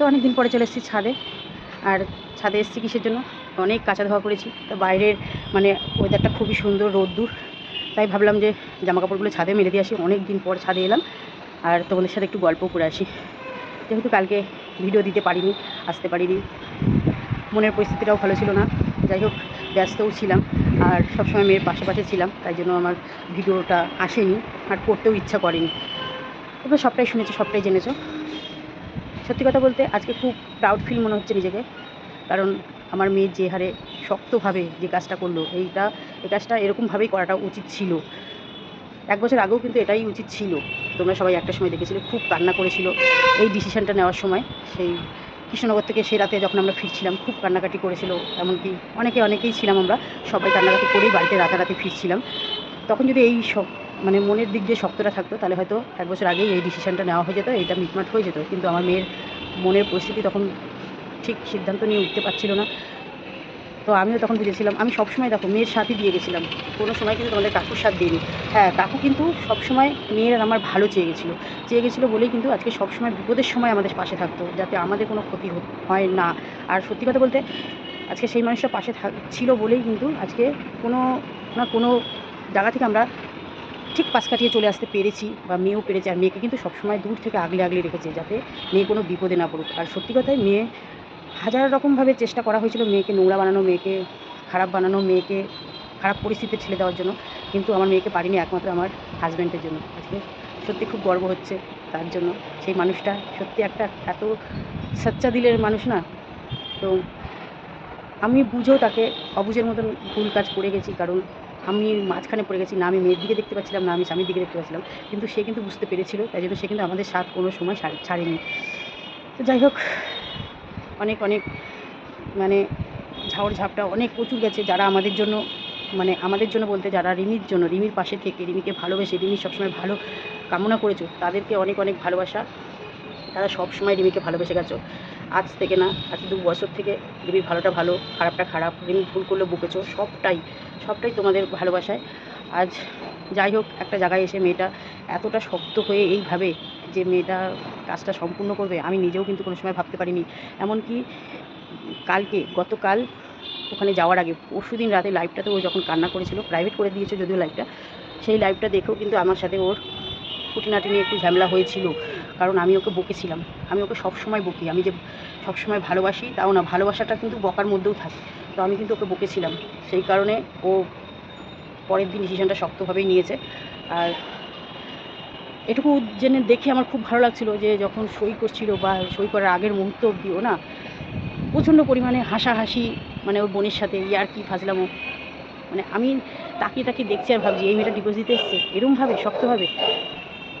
তো অনেক দিন পরে চলে এসেছি ছাদে। আর ছাদে এসেছি কিসের জন্য? অনেক কাঁচা ধোয়া করেছি। তো বাইরের মানে ওয়েদারটা খুবই সুন্দর, রোদ্দুর। তাই ভাবলাম যে জামা কাপড়গুলো ছাদে মেলে দিয়ে আসি। অনেক দিন পর ছাদে এলাম। আর তোমাদের সাথে একটু গল্প করে আসি। যেহেতু কালকে ভিডিও দিতে পারিনি, আসতে পারিনি। মনের পরিস্থিতিটাও ভালো ছিল না। যাই হোক, ব্যস্তও ছিলাম। আর সবসময় মেয়ের পাশে পাশে ছিলাম। তাই জন্য আমার ভিডিওটা আসেনি। আর করতেও ইচ্ছা করেনি। তবে সবটাই শুনেছো, সবটাই জেনেছো। সত্যি কথা বলতে আজকে খুব প্রাউড ফিল মনে হচ্ছে নিজেকে। কারণ আমার মেয়ে যে হারে শক্তভাবে যে কাজটা করল, এইটা, এই কাজটা এরকমভাবেই করাটা উচিত ছিল। এক বছর আগেও কিন্তু এটাই উচিত ছিল। তোমরা সবাই একটা সময় দেখেছিলে, খুব কান্না করেছিল এই ডিসিশনটা নেওয়ার সময়। সেই কৃষ্ণনগর থেকে সে রাতে যখন আমরা ফিরছিলাম, খুব কান্নাকাটি করেছিল। এমনকি অনেকে, অনেকেই ছিলাম আমরা, সবাই কান্নাকাটি করেই বাড়িতে রাতারাতি ফিরছিলাম। তখন যদি এই সব মানে মনের দিক দিয়ে শক্তটা থাকতো, তাহলে হয়তো এক বছর আগেই এই ডিসিশনটা নেওয়া হয়ে যেত এটা মিটমাট হয়ে যেত। কিন্তু আমার মেয়ের মনের পরিস্থিতি তখন ঠিক সিদ্ধান্ত নিয়ে উঠতে পারছিল না। তো আমিও তখন বুঝেছিলাম, আমি সবসময় দেখো মেয়ের সাথই দিয়ে গেছিলাম। কোনো সময় কিন্তু তোমাদের কাকুর সাথ দিইনি। হ্যাঁ কাকু কিন্তু সবসময় মেয়ের আর আমার ভালো চেয়ে গেছিল। চেয়ে গেছিল বলেই কিন্তু আজকে সবসময় বিপদের সময় আমাদের পাশে থাকতো, যাতে আমাদের কোনো ক্ষতি হয় না। আর সত্যি কথা বলতে আজকে সেই মানুষটা পাশে থাক ছিল বলেই কিন্তু আজকে কোনো না কোনো জায়গা থেকে আমরা ঠিক পাশ কাটিয়ে চলে আসতে পেরেছি বা মেয়েও পেরেছে আর মেয়েকে কিন্তু সবসময় দূর থেকে আগলে আগলে রেখেছে যাতে মেয়ে কোনো বিপদে না পড়ুক। আর সত্যি কথাই মেয়ে হাজার রকমভাবে চেষ্টা করা হয়েছিল মেয়েকে নোংরা বানানো, মেয়েকে খারাপ বানানো, মেয়েকে খারাপ পরিস্থিতিতে ঠেলে দেওয়ার জন্য। কিন্তু আমার মেয়েকে পারিনি একমাত্র আমার হাজব্যান্ডের জন্য। আজকে সত্যি খুব গর্ব হচ্ছে তার জন্য। সেই মানুষটা সত্যি একটা এত সচ্চা দিলের মানুষ না। তো আমি বুঝেও তাকে অবুঝের মতন ভুল কাজ করে গেছি কারণ আমি মাঝখানে পড়ে গেছি, না আমি মেয়ের দিকে দেখতে পাচ্ছিলাম, না আমি স্বামীর দিকে দেখতে পাচ্ছিলাম। কিন্তু সে কিন্তু বুঝতে পেরেছিল, তাই জন্য সে কিন্তু আমাদের সাথ কোনো সময় ছাড়েনি। তো যাই হোক, অনেক অনেক মানে ঝাড় ঝাপটা অনেক প্রচুর গেছে যারা আমাদের জন্য মানে আমাদের জন্য বলতে যারা রিমির জন্য, রিমির পাশে থেকে, রিমিকে ভালোবেসে, রিমি সবসময় ভালো কামনা করেছ, তাদেরকে অনেক অনেক ভালোবাসা। তারা সবসময় রিমিকে ভালোবেসে গেছো। আজ থেকে না, আজ দু বছর থেকে রিমির ভালোটা ভালো, খারাপটা খারাপ রিমি ভুল করলে বকেছো, সবটাই সবটাই তোমাদের ভালোবাসায়। আজ যাই হোক, একটা জায়গায় এসে মেয়েটা এতটা শক্ত হয়ে এইভাবে যে মেয়েটা কাজটা সম্পূর্ণ করবে, আমি নিজেও কিন্তু কোনো সময় ভাবতে পারিনি। এমনকি কালকে, গতকাল ওখানে যাওয়ার আগে, পরশু দিন রাতে লাইভটাতে ও যখন কান্না করেছিল প্রাইভেট করে দিয়েছে যদিও লাইভটা সেই লাইভটা দেখেও কিন্তু আমার সাথে ওর খুঁটিনাটি নিয়ে একটু ঝামেলা হয়েছিল। কারণ আমি ওকে বকেছিলাম। আমি ওকে সবসময় বকি। আমি যে সবসময় ভালোবাসি, তাও না, ভালোবাসাটা কিন্তু বকার মধ্যেও থাকে। তো আমি কিন্তু ওকে বকেছিলাম। সেই কারণে ও পরের দিন ডিসিশানটা শক্তভাবেই নিয়েছে। আর এটুকু জেনে দেখে আমার খুব ভালো লাগছিল যে যখন সই করছিল বা সই করার আগের মুহূর্ত অবধিও না, প্রচণ্ড পরিমাণে হাসাহাসি মানে ওর বোনের সাথে ইয়ার কি ফাজলামো মানে আমি তাকিয়ে তাকিয়ে দেখছি আর ভাবছি, এই মেয়েটা ডিভোর্স দিতে এসছে? এরমভাবে, শক্তভাবে।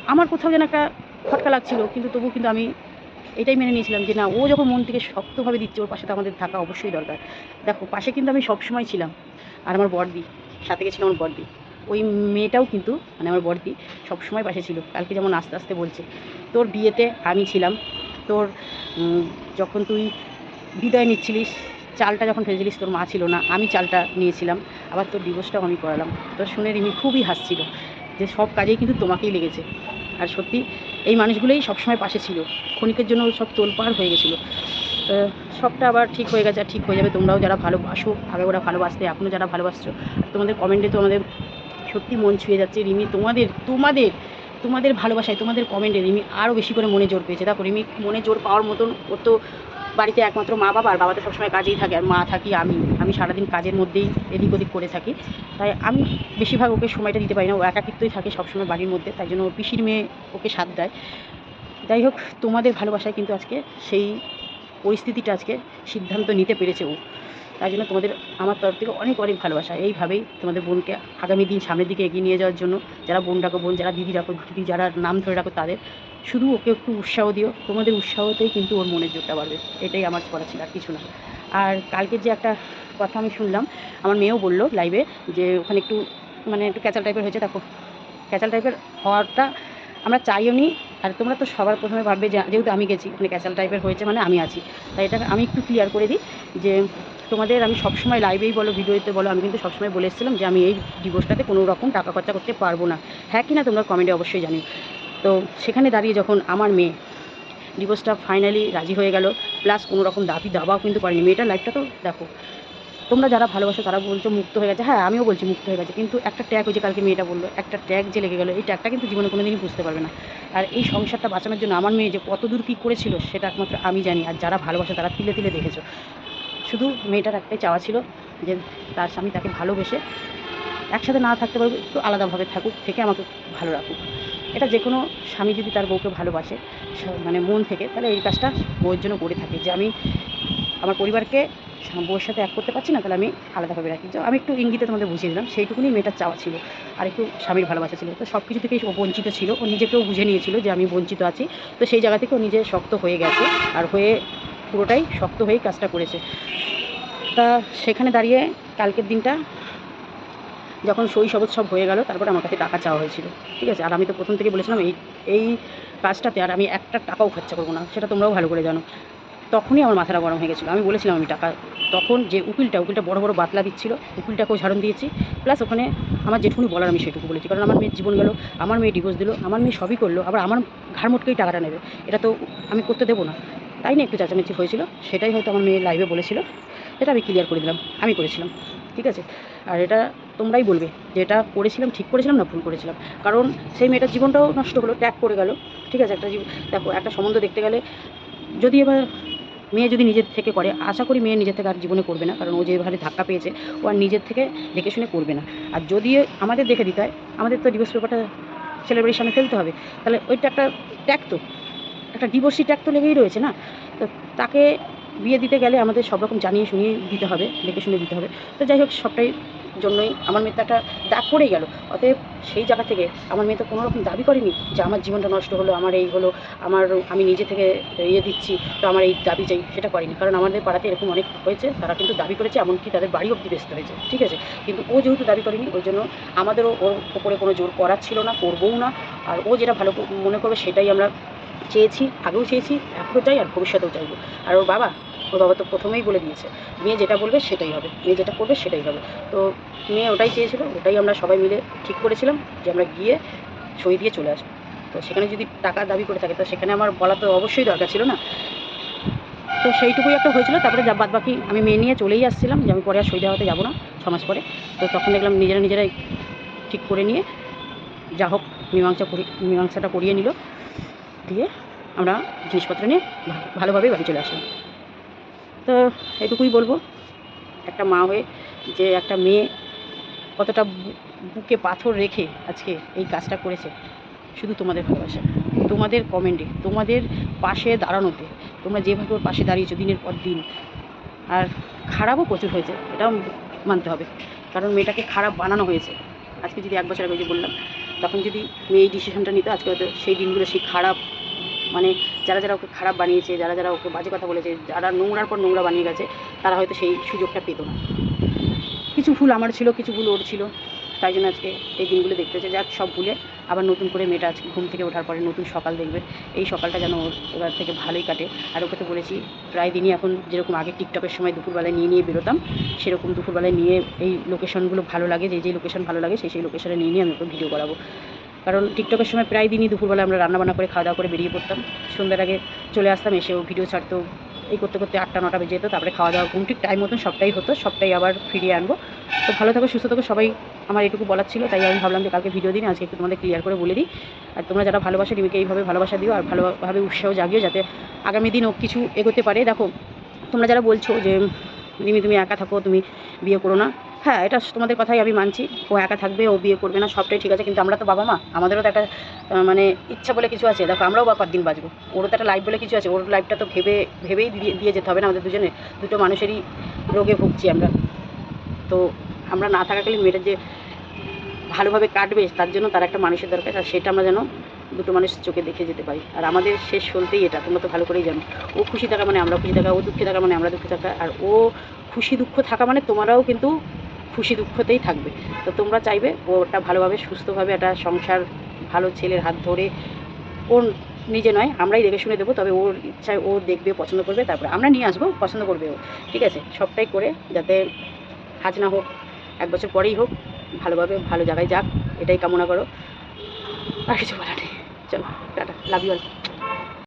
আমার কোথাও যেন একটা খটকা লাগছিল, কিন্তু তবু কিন্তু আমি এটাই মেনে নিয়েছিলাম যে না, ও যখন মন থেকে শক্তভাবে দিচ্ছে ওর পাশে, তো আমাদের থাকা অবশ্যই দরকার। দেখো, পাশে কিন্তু আমি সবসময় ছিলাম, আর আমার বড়দি, সাথে গেছিল আমার বড়দি। ওই মেয়েটাও কিন্তু মানে আমার বড়দি, সবসময় পাশে ছিল, কালকে যেমন আস্তে আস্তে বলছে, তোর বিয়েতে আমি ছিলাম, তোর যখন তুই বিদায় নিচ্ছিলিস, চালটা যখন ফেলেছিলিস, তোর মা ছিল না, আমি চালটা নিয়েছিলাম, আবার তোর ডিভোর্সটাও আমি করালাম। তোর শুনে রিমি খুবই হাসছিল, যে সব কাজেই কিন্তু তোমাকেই লেগেছে। আর সত্যি এই মানুষগুলোই সবসময় পাশে ছিল। ক্ষণিকের জন্য সব তোলপাড় হয়ে গেছিল। সবটা আবার ঠিক হয়ে গেছে, আর ঠিক হয়ে যাবে। তোমরাও যারা ভালোবাসো, আগে ওরা ভালোবাসতে এখনও যারা ভালোবাসছো তোমাদের কমেন্টে তো আমাদের সত্যি মন ছুঁয়ে যাচ্ছে। রিমি, তোমাদের তোমাদের তোমাদের ভালোবাসায়, তোমাদের কমেন্টে রিমি আরও বেশি করে মনে জোর পেয়েছে। দেখো, রিমি মনে জোর পাওয়ার মতন ওর তো বাড়িতে একমাত্র মা বাবা আর বাবা তো সবসময় কাজেই থাকে আর মা থাকি, আমি। আমি সারাদিন কাজের মধ্যেই এদিক ওদিক করে থাকি। তাই আমি বেশিরভাগ ওকে সময়টা দিতে পারি না, ও একাকিত্বই থাকে সবসময় বাড়ির মধ্যে, তাই জন্য পিসির মেয়ে ওকে সাথ দেয়। যাই হোক, তোমাদের ভালোবাসায় কিন্তু আজকে সেই পরিস্থিতিটা আজকে সিদ্ধান্ত নিতে পেরেছে ও। তাই জন্য তোমাদের আমার তরফ থেকে অনেক অনেক ভালোবাসা। এইভাবেই তোমাদের বোনকে আগামী দিন সামনের দিকে এগিয়ে নিয়ে যাওয়ার জন্য যারা বোন ডাকো, বোন যারা দিদি ডাকো, দিদি যারা নাম ধরে রাখো তাদের শুধু ওকে একটু উৎসাহ দিও। তোমাদের উৎসাহতেই কিন্তু ওর মনের জোরটা বাড়বে। এটাই আমার করা ছিল আর কিছু না। আর কালকের যে একটা কথা আমি শুনলাম, আমার মেয়েও বলল লাইভে যে ওখানে একটু মানে একটু ক্যাচাল টাইপের হয়েছে। দেখো, ক্যাচাল টাইপের হওয়াটা আমরা চাইও নি, আর তোমরা তো সবার প্রথমে ভাববে যেহেতু আমি গেছি, ওখানে ক্যাচাল টাইপের হয়েছে মানে আমি আছি। তাই এটা আমি একটু ক্লিয়ার করে দিই যে তোমাদের আমি সবসময় লাইভেই বলো, ভিডিওতে বলো, আমি কিন্তু সবসময় বলে এসেছিলাম যে আমি এই ডিভোর্সটাতে কোনো রকম টাকা খরচা করতে পারব না। হ্যাঁ কি না তোমরা কমেন্টে অবশ্যই জানিও। তো সেখানে দাঁড়িয়ে যখন আমার মেয়ে ডিভোর্সটা ফাইনালি রাজি হয়ে গেল প্লাস কোনো রকম দাবি দাবাও কিন্তু করেনি। মেয়েটার লাইফটা তো দেখো, তোমরা যারা ভালোবাসো তারা বলছো মুক্ত হয়ে গেছে। হ্যাঁ আমিও বলছি মুক্ত হয়ে গেছে। কিন্তু একটা ট্যাগ ওই যে কালকে মেয়েটা বলল, একটা ট্যাগ যে লেগে গেলো, এই ট্যাগটা কিন্তু জীবনে কোনো দিনই বুঝতে পারবে না। আর এই সংসারটা বাঁচানোর জন্য আমার মেয়ে যে কত দূর কী করেছিল, সেটা একমাত্র আমি জানি। আর যারা ভালোবাসে তারা তিলে তিলে দেখেছ। শুধু মেয়েটার একটাই চাওয়া ছিল যে তার স্বামী তাকে ভালোবেসে একসাথে না থাকতে পারবে একটু আলাদাভাবে থাকুক, থেকে আমাকে ভালো রাখুক। এটা যে কোনো স্বামী যদি তার বউকে ভালোবাসে মানে মন থেকে, তাহলে এই কাজটা বউয়ের জন্য করে থাকে। যে আমি আমার পরিবারকে বউয়ের সাথে এক করতে পারছি না, তাহলে আমি আলাদাভাবে রাখি। তো আমি একটু ইঙ্গিতে তোমাদের বুঝিয়ে দিলাম, সেইটুকুনি মেয়েটার চাওয়া ছিল, আর একটু স্বামীর ভালোবাসা ছিল। তো সব কিছু থেকেই বঞ্চিত ছিল, ও নিজেকেও বুঝে নিয়েছিল যে আমি বঞ্চিত আছি। তো সেই জায়গা থেকে ও নিজে শক্ত হয়ে গেছে, আর হয়ে পুরোটাই শক্ত হয়েই কাজটা করেছে। তা সেখানে দাঁড়িয়ে কালকের দিনটা যখন সই শপথ সব হয়ে গেল, তারপরে আমার কাছে টাকা চাওয়া হয়েছিল। ঠিক আছে? আর আমি তো প্রথম থেকে বলেছিলাম, এই এই কাজটাতে আর আমি একটা টাকাও খরচা করব না, সেটা তোমরাও ভালো করে জানো। তখনই আমার মাথাটা গরম হয়ে গেছিল। আমি বলেছিলাম, আমি টাকা, তখন যে উকিলটা উকিলটা বড় বড় বাতলা দিচ্ছিল, উকিলটাকেও ঝাড়ন দিয়েছি। প্লাস ওখানে আমার যেটুকুনি বলার আমি সেটুকু বলেছি, কারণ আমার মেয়ের জীবন গেল, আমার মেয়ে ডিভোর্স দিল, আমার মেয়ে সবই করল, আবার আমার ঘাড় মোটকেই টাকাটা নেবে। এটা তো আমি করতে দেবো না। তাই না একটু চেঁচামেচি হয়েছিল। সেটাই হয়তো আমার মেয়ে লাইভে বলেছিল। এটা আমি ক্লিয়ার করে দিলাম। আমি করেছিলাম। ঠিক আছে? আর এটা তোমরাই বলবে যে এটা করেছিলাম, ঠিক করেছিলাম না ভুল করেছিলাম। কারণ সেই মেয়েটার জীবনটাও নষ্ট হলো ট্যাগ করে গেল। ঠিক আছে? একটা দেখো, একটা সম্বন্ধ দেখতে গেলে যদি এবার মেয়ে যদি নিজের থেকে করে, আশা করি মেয়ে নিজের থেকে আর জীবনে করবে না। কারণ ও যেভাবে ধাক্কা পেয়েছে, ও আর নিজের থেকে দেখে শুনে করবে না। আর যদি আমাদের দেখে দিতে হয়, আমাদের তো ডিভোর্স পেপারটা সামনে ফেলতে হবে। তাহলে ওইটা একটা ট্যাগ তো। একটা ডিভোর্সি ট্যাগ তো লেগেই রয়েছে না? তো তাকে বিয়ে দিতে গেলে আমাদের সব রকম জানিয়ে শুনিয়ে দিতে হবে, দেখে শুনে দিতে হবে। তো যাই হোক, সবটাই জন্যই আমার মেয়ে তো একটা দাগ পড়েই গেল। অতএব সেই জায়গা থেকে আমার মেয়ে তো কোনো রকম দাবি করেনি যে আমার জীবনটা নষ্ট হলো, আমার এই হলো, আমার আমি নিজে থেকে ইয়ে দিচ্ছি, তো আমার এই দাবি চাই সেটা করেনি। কারণ আমাদের পাড়াতে এরকম অনেক হয়েছে, তারা কিন্তু দাবি করেছে, এমনকি তাদের বাড়ি অব্দি ব্যস্ত হয়েছে, ঠিক আছে? কিন্তু ও যেহেতু দাবি করেনি, ওই জন্য আমাদেরও ওর ওপরে কোনো জোর করার ছিল না, করবও না। আর ও যেটা ভালো মনে করবে, সেটাই আমরা চেয়েছি, আগেও চেয়েছি, এখনও চাই আর ভবিষ্যতেও চাইব। আর ওর বাবা ওর বাবা তো প্রথমেই বলে দিয়েছে, মেয়ে যেটা বলবে সেটাই হবে, মেয়ে যেটা করবে সেটাই হবে। তো মেয়ে ওটাই চেয়েছিল, ওটাই আমরা সবাই মিলে ঠিক করেছিলাম যে আমরা গিয়ে সই দিয়ে চলে আসব। তো সেখানে যদি টাকা দাবি করে থাকে, তো সেখানে আমার বলা তো অবশ্যই দরকার ছিল না। তো সেইটুকুই একটা হয়েছিল, তারপরে যা বাদ বাকি আমি মেয়ে নিয়ে চলেই আসছিলাম যে আমি পরে আর সই দেওয়াতে যাব না ছমাস পরে। তো তখন দেখলাম নিজেরা নিজেরাই ঠিক করে নিয়ে, যা হোক, মীমাংসা করি, মীমাংসাটা করিয়ে নিল। দিয়ে আমরা জিনিসপত্র নিয়ে ভালোভাবেই বাড়ি চলে আসলাম। তো এটুকুই বলব, একটা মা হয়ে যে একটা মেয়ে কতটা বুকে পাথর রেখে আজকে এই কাজটা করেছে, শুধু তোমাদের ভালোবাসা। তোমাদের কমেন্টে তোমাদের পাশে দাঁড়ানোতে, তোমরা যেভাবে ওর পাশে দাঁড়িয়েছো দিনের পর দিন, আর খারাপও প্রচুর হয়েছে, এটাও মানতে হবে। কারণ মেয়েটাকে খারাপ বানানো হয়েছে। আজকে যদি এক বছর আগে যে বললাম তখন যদি মেয়ে এই ডিসিশনটা নিত, আজকে হয়তো সেই দিনগুলো সেই খারাপ মানে যারা যারা ওকে খারাপ বানিয়েছে, যারা যারা ওকে বাজে কথা বলেছে, যারা নোংরার পর নোংরা বানিয়ে গেছে, তারা হয়তো সেই সুযোগটা পেত না। কিছু ভুল আমার ছিল, কিছু ভুল ওর ছিল। তাই জন্য আজকে এই দিনগুলো দেখতে হচ্ছে যাক, সব ভুলে আবার নতুন করে মেয়েটা আজকে ঘুম থেকে ওঠার পরে নতুন সকাল দেখবে। এই সকালটা যেন ওর এবার থেকে ভালোই কাটে। আর ওকে তো বলেছি, প্রায় দিনই এখন যেরকম আগে টিকটকের সময় দুপুরবেলায় নিয়ে নিয়ে বেরোতাম, সেরকম দুপুরবেলায় নিয়ে এই লোকেশনগুলো ভালো লাগে, যে যে লোকেশন ভালো লাগে, সেই সেই লোকেশনে নিয়ে নিয়ে আমি ওকে ভিডিও করাবো কারণ টিকটকের সময় প্রায় দিনই দুপুরবেলা আমরা রান্নাবান্না করে খাওয়া দাওয়া করে বেরিয়ে পড়তাম। সন্ধ্যার আগে চলে আসতাম এসেও ভিডিও ছাড়তো এই করতে করতে আটটা, নটা বেজে যেত, তারপরে খাওয়া দাওয়া, ঘুম ঠিক টাইম মতন সবটাই হতো, সবটাই আবার ফিরিয়ে আনব। তো ভালো থাকো, সুস্থ থাকো, সবাই আমার এটুকু বলার ছিল, তাই আমি ভাবলাম যে কালকে ভিডিও দিন আজকে একটু তোমাদের ক্লিয়ার করে বলে দিই। আর তোমরা যারা ভালোবাসো রিমিকে এইভাবে ভালোবাসা দিও, আর ভালোভাবে উৎসাহ জাগিও যাতে আগামী দিনও কিছু এগোতে পারে। দেখো, তোমরা যারা বলছো যে রিমি তুমি একা থাকো, তুমি বিয়ে করো না হ্যাঁ এটা তোমাদের কথাই আমি মানছি। ও একা থাকবে, ও বিয়ে করবে না, সবটাই ঠিক আছে, কিন্তু আমরা তো বাবা মা। আমাদেরও তো একটা মানে ইচ্ছা বলে কিছু আছে। দেখো, আমরাও বা দিন বাঁচবো? ওরও তো একটা লাইফ বলে কিছু আছে। ওর লাইফটা তো ভেবে, ভেবেই দিয়ে দিয়ে যেতে হবে না আমাদের দুজনে দুটো মানুষেরই রোগে ভুগছি আমরা। তো আমরা না থাকাকালীন মেয়েটা যে ভালোভাবে কাটবে, তার জন্য তার একটা মানুষের দরকার, আর সেটা আমরা যেন দুটো মানুষ চোখে দেখে যেতে পারি। আর আমাদের শেষ চলতেই এটা, তোমরা তো ভালো করেই জানো। ও খুশি থাকা মানে আমরা খুশি থাকা, ও দুঃখে থাকা মানে আমরা দুঃখে থাকা। আর ও খুশি দুঃখ থাকা মানে তোমরাও কিন্তু খুশি দুঃখতেই থাকবে। তো তোমরা চাইবে ওটা ভালোভাবে, সুস্থভাবে একটা সংসার, ভালো ছেলের হাত ধরে। ওর নিজে নয়, আমরাই দেখে শুনে দেবো, তবে ওর ইচ্ছায় ও দেখবে, পছন্দ করবে, তারপরে আমরা নিয়ে আসব, পছন্দ করবে ও। ঠিক আছে? সবটাই করে যাতে আজ না হোক, এক বছর পরেই হোক, ভালোভাবে, ভালো জায়গায় যাক, এটাই কামনা করো। আর কিছু বলার নেই। চলো, টাটা লাভ ইউ অল